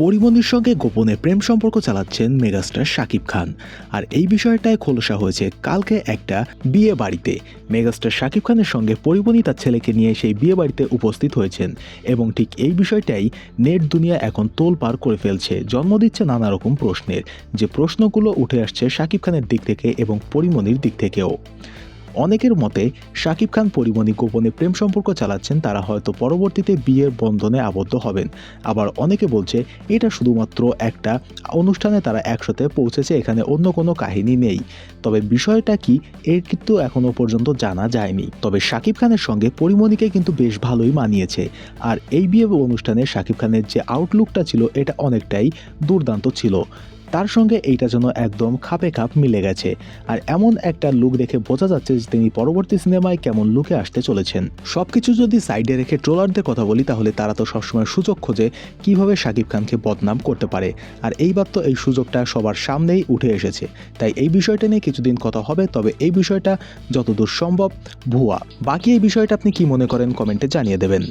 পরিমণির সঙ্গে গোপনে প্রেম সম্পর্ক চালাচ্ছেন মেগাস্টার শাকিব খান। আর এই বিষয়টায় খোলসা হয়েছে কালকে একটা বিয়ে বাড়িতে। মেগাস্টার শাকিব খানের সঙ্গে পরিমণি তার ছেলেকে নিয়ে সেই বিয়ে বাড়িতে উপস্থিত হয়েছেন। এবং ঠিক এই বিষয়টাই নেট দুনিয়া এখন তোলপাড় করে ফেলছে। জন্ম দিচ্ছে নানা রকম প্রশ্নের, যে প্রশ্নগুলো উঠে আসছে শাকিব খানের দিক থেকে এবং পরিমণির দিক থেকেও। অনেকের মতে শাকিব খান পরিমণি গোপনে প্রেম সম্পর্ক চালাচ্ছেন, তারা হয়তো পরবর্তীতে বিয়ের বন্ধনে আবদ্ধ হবেন। আবার অনেকে বলছে, এটা শুধুমাত্র একটা অনুষ্ঠানে তারা একসাথে পৌঁছেছে, এখানে অন্য কোনো কাহিনী নেই। তবে বিষয়টা কি, এর কিন্তু এখনও পর্যন্ত জানা যায়নি। তবে শাকিব খানের সঙ্গে পরিমণিকে কিন্তু বেশ ভালোই মানিয়েছে। আর এই বিয়ে অনুষ্ঠানে শাকিব খানের যে আউটলুকটা ছিল, এটা অনেকটাই দুর্দান্ত ছিল। তার সঙ্গে এইটা যেন একদম খাপে খাপ মিলে গেছে। আর এমন একটা লুক দেখে বোঝা যাচ্ছে যে তিনি পরবর্তী সিনেমায় কেমন লুকে আসতে চলেছেন। সবকিছু যদি সাইডে রেখে ট্রোলারদের কথা বলি, তাহলে তারা তো সবসময় সুযোগ খোঁজে কীভাবে শাকিব খানকে বদনাম করতে পারে। আর এইবার তো এই সুযোগটা সবার সামনেই উঠে এসেছে। তাই এই বিষয়টা নিয়ে কিছুদিন কথা হবে, তবে এই বিষয়টা যতদূর সম্ভব ভুয়া। বাকি এই বিষয়টা আপনি কি মনে করেন কমেন্টে জানিয়ে দেবেন।